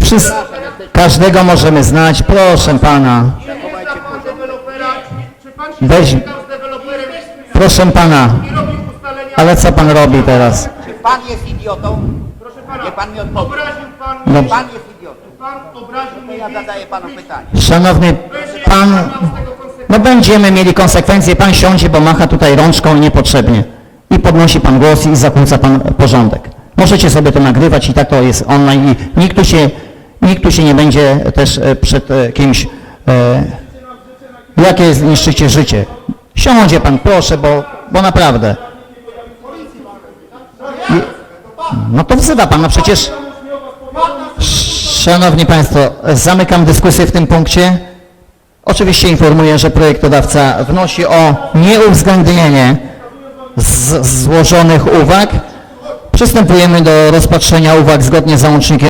Wszyscy, każdego możemy znać, proszę pana. Weź- Proszę pana, ale co pan robi teraz? Czy pan jest idiotą? Proszę pana, Nie pan mi odpowie. No. Pan jest idiotą. Pan obraził To mnie. ja zadaję panu pytanie. Szanowny pan, no będziemy mieli konsekwencje, pan siądzie, bo macha tutaj rączką niepotrzebnie. I podnosi pan głos i zakłóca pan porządek. Możecie sobie to nagrywać i tak to jest online i nikt tu się, nikt tu się nie będzie też e, przed e, kimś, e, jakie zniszczycie życie. Siądzie pan, proszę, bo, bo naprawdę. No to wzywa pan, no przecież... Szanowni Państwo, zamykam dyskusję w tym punkcie. Oczywiście informuję, że projektodawca wnosi o nieuwzględnienie złożonych uwag. Przystępujemy do rozpatrzenia uwag zgodnie z załącznikiem